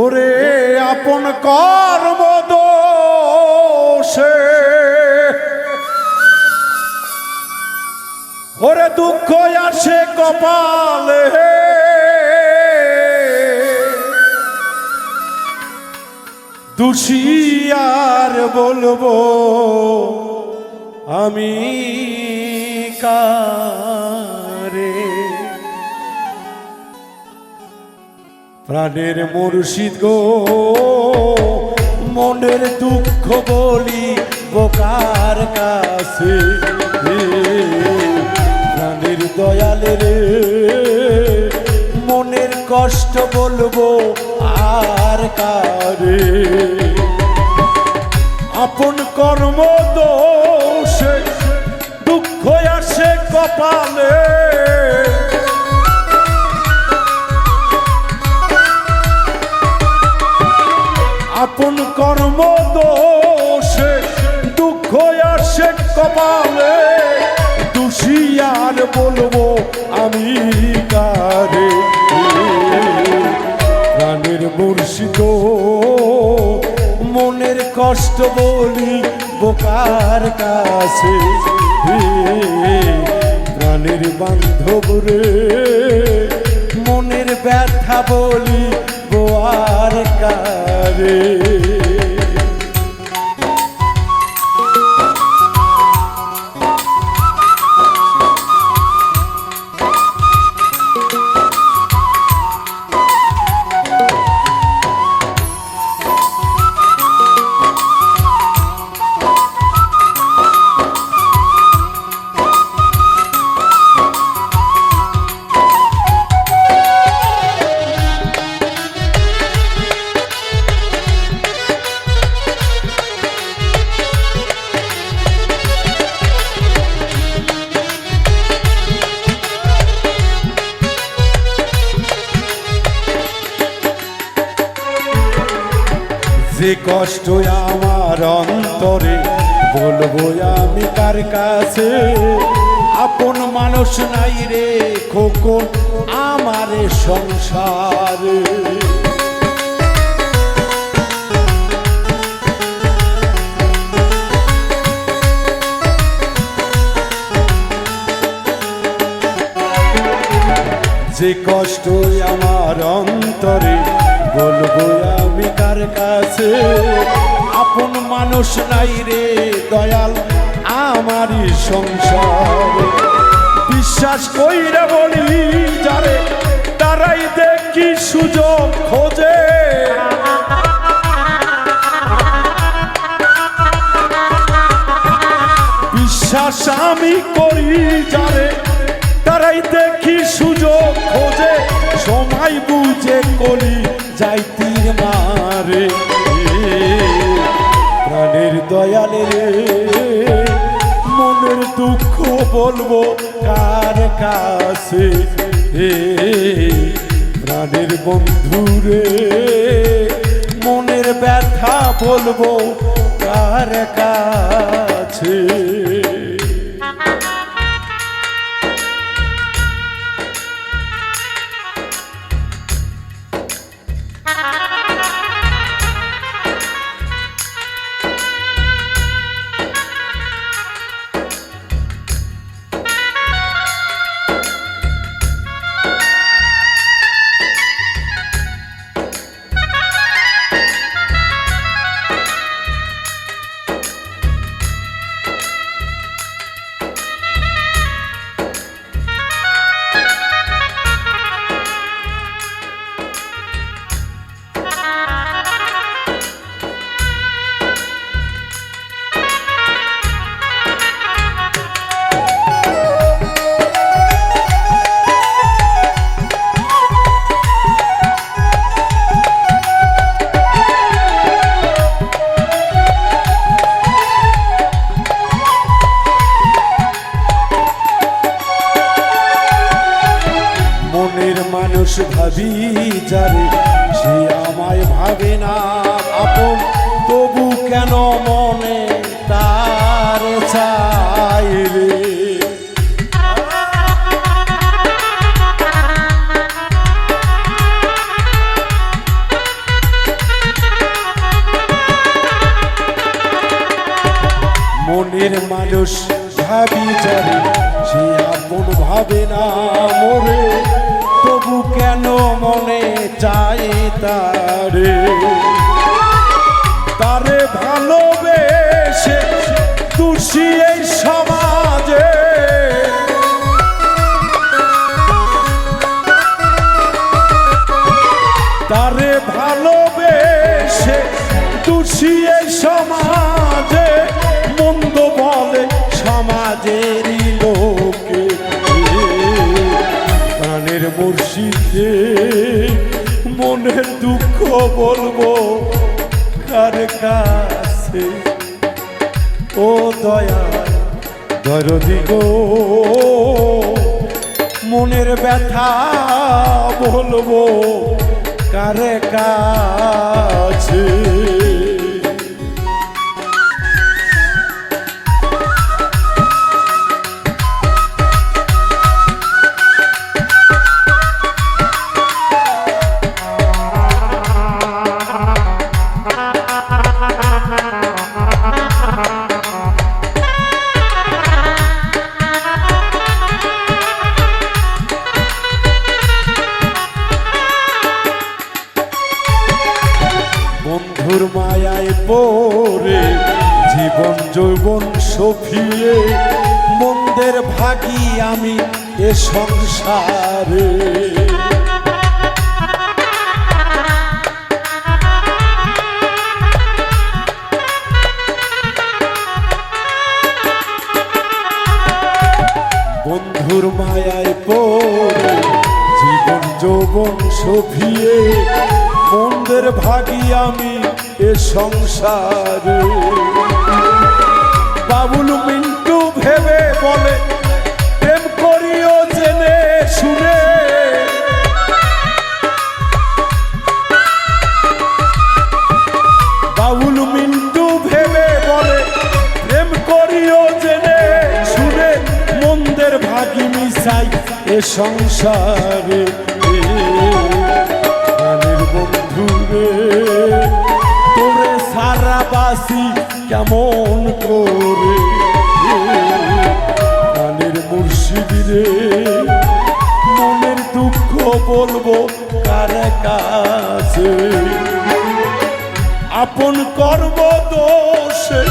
ওরে আপন কর্ম দোষে। ওরে দুঃখ আসে কপালে। দোষী আর বলব আমি কারে? প্রাণের মুর্শিদ গো, মনের দুঃখ বলি বোকার কাছে। প্রাণের দয়ালে রে, মনের কষ্ট বলব আর কারে। আপন কর্ম দোষে, দুঃখ আসে কপালে। কারে প্রাণের মুর্শিদ মনের কষ্ট বলি বোকার কাছে। প্রাণের বান্ধব রে, মনের ব্যথা বলি বোয়ার কারে। যে কষ্ট আমার অন্তরে, বলব আমি কার কাছে? আপন মানুষ নাই রে খোকন আমার সংসারে। যে কষ্ট আমার অন্তরে বলব আমি কার কাছে? আপন মানুষ নাই রে দয়াল, আমারই সংসার। বিশ্বাস কইরা বলি যারে, তারাই দেখি সুযোগ খোঁজে। বিশ্বাস আমি করি যারে, তারাই দেখি সুযোগ খোঁজে। সময় বুঝে করি যাই তীর মারে। প্রাণের দয়ালে মনের দুঃখ বলব কার কাছে? প্রাণের বন্ধু রে, মনের ব্যথা বলব কার কাছে? মানুষ ভাবি যারে, সে আমায় ভাবে না। আপন তবু কেন মনে তার চাই মনের মানুষ ভাবি যারে, সে আপন ভাবে না মরে। তারে। তারে ভালোবেসে তুষি এই সমাজে। তারে ভালোবেসে তুষি এই সমাজে। মন্দ বলে সমাজেরই লোকে। প্রাণের মুর্শিদে মনের দুঃখ বলব কার কাছে? ও দয়া দরদি গো মনের ব্যথা বলব কারে কাছে? বন্ধুর মায়ায় পড়ে, জীবন যৌবন সফিয়ে মন্দের ভাগি আমি এ সংসারে। বন্ধুর মায়ায় পড়ে, জীবন যৌবন সফিয়ে মন্দের ভাগি আমি এ সংসারে। বাবুল মিন্টু ভেবে বলে, প্রেম করিও জেনে শুনে। বাবুল মিন্টু ভেবে বলে, প্রেম করিও জেনে শুনে। মন্দের ভাগি মিশাই এ সংসারে। প্রাণের বন্ধু রে তোরে বাসি কেমন করে? গানের মুর্শিদিরে মনের দুঃখ বলব কার কাছে? আপন কর্ম দোষে